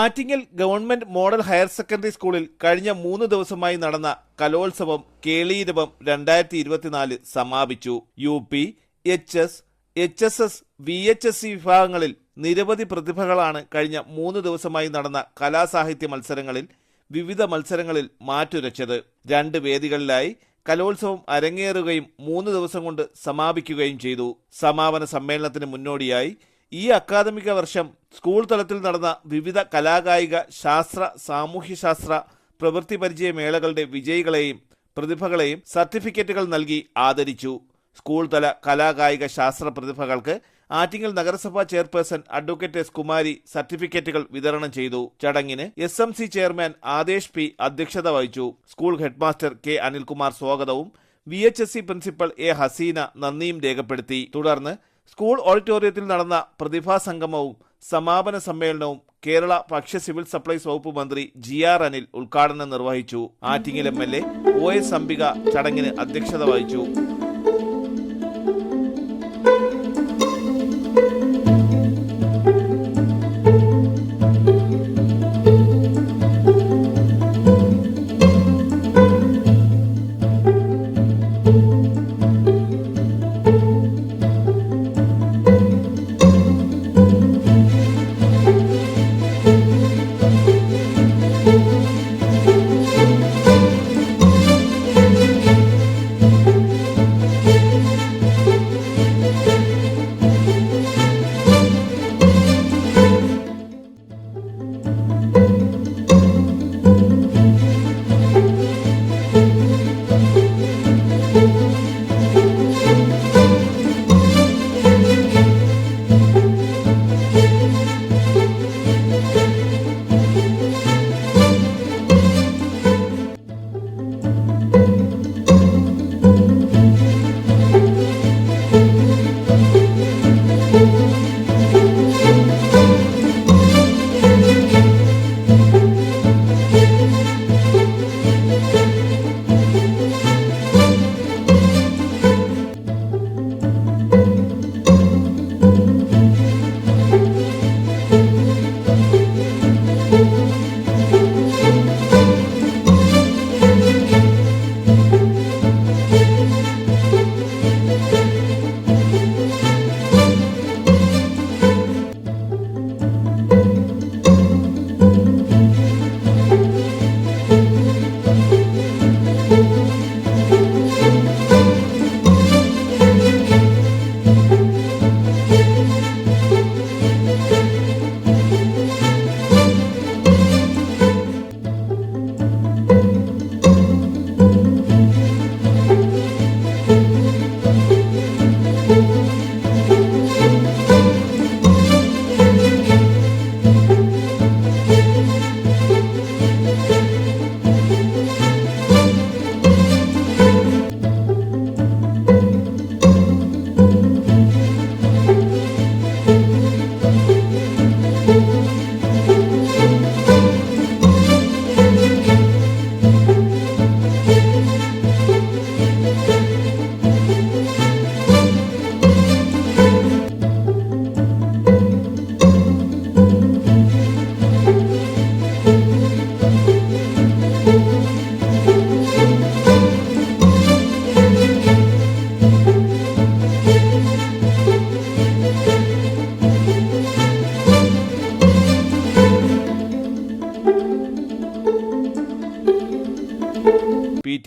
Attingal government model higher secondary സ്കൂളിൽ കഴിഞ്ഞ മൂന്ന് ദിവസമായി നടന്ന കലോത്സവം കേളീരവം രണ്ടായിരത്തി ഇരുപത്തിനാല് സമാപിച്ചു. U P H S H S S V H S C വിഭാഗങ്ങളിൽ നിരവധി പ്രതിഭകളാണ് കഴിഞ്ഞ മൂന്ന് ദിവസമായി നടന്ന കലാസാഹിത്യ മത്സരങ്ങളിൽ വിവിധ മത്സരങ്ങളിൽ മാറ്റുരച്ചത്. രണ്ട് വേദികളിലായി കലോത്സവം അരങ്ങേറുകയും മൂന്ന് ദിവസം കൊണ്ട് സമാപിക്കുകയും ചെയ്തു. സമാപന സമ്മേളനത്തിന് മുന്നോടിയായി ഈ അക്കാദമിക വർഷം സ്കൂൾ തലത്തിൽ നടന്ന വിവിധ കലാകായിക ശാസ്ത്ര സാമൂഹ്യശാസ്ത്ര പ്രവൃത്തി പരിചയ മേളകളുടെ വിജയികളെയും പ്രതിഭകളെയും സർട്ടിഫിക്കറ്റുകൾ നൽകി ആദരിച്ചു. സ്കൂൾ തല കലാകായിക ശാസ്ത്ര പ്രതിഭകൾക്ക് ആറ്റിങ്ങൽ നഗരസഭാ ചെയർപേഴ്സൺ അഡ്വക്കേറ്റ് എസ് കുമാരി സർട്ടിഫിക്കറ്റുകൾ വിതരണം ചെയ്തു. ചടങ്ങിന് S M C chairman Adesh P അധ്യക്ഷത വഹിച്ചു. സ്കൂൾ ഹെഡ്മാസ്റ്റർ കെ അനിൽകുമാർ സ്വാഗതവും V H S C principal A Haseena നന്ദിയും രേഖപ്പെടുത്തി. തുടർന്ന് സ്കൂൾ ഓഡിറ്റോറിയത്തിൽ നടന്ന പ്രതിഭാ സംഗമവും സമാപന സമ്മേളനവും കേരള ഭക്ഷ്യ സിവിൽ സപ്ലൈസ് വകുപ്പ് മന്ത്രി ജി ആർ അനിൽ ഉദ്ഘാടനം നിർവഹിച്ചു. Attingal M L A O S Ambika ചടങ്ങിന് അധ്യക്ഷത വഹിച്ചു.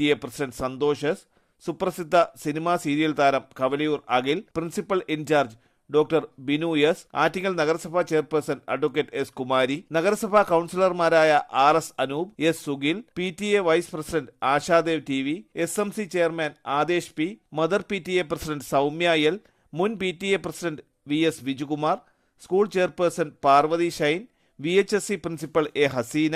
P A president Santhosh S, സുപ്രസിദ്ധ cinema serial താരം Kavaliyoor Akhil principal incharge doctor Binu S Attingal നഗരസഭാ ചെയർപേഴ്സൺ അഡ്വക്കേറ്റ് എസ് കുമാരി നഗരസഭാ കൌൺസിലർമാരായ R S Anoop S Sugil P T A vice president Ashadev T V S M C chairman Adesh P mother P T A president Soumya L മുൻ P T A president V S Vijukumar school chairperson Parvathy Shine V H S C principal A Haseena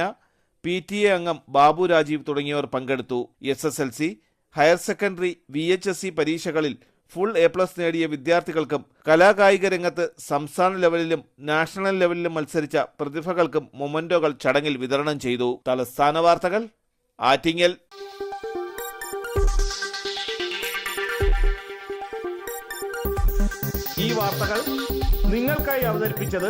P T A അംഗം ബാബു രാജീവ് തുടങ്ങിയവർ പങ്കെടുത്തു. S S L C higher secondary V H S C പരീക്ഷകളിൽ full A plus നേടിയ വിദ്യാർത്ഥികൾക്കും കലാകായിക രംഗത്ത് സംസ്ഥാന ലെവലിലും national ലെവലിലും മത്സരിച്ച പ്രതിഭകൾക്കും മൊമന്റോകൾ ചടങ്ങിൽ വിതരണം ചെയ്തു. തലസ്ഥാന വാർത്തകൾ ആറ്റിങ്ങൽ. ഈ വാർത്തകൾ നിങ്ങൾക്കായി അവതരിപ്പിച്ചത്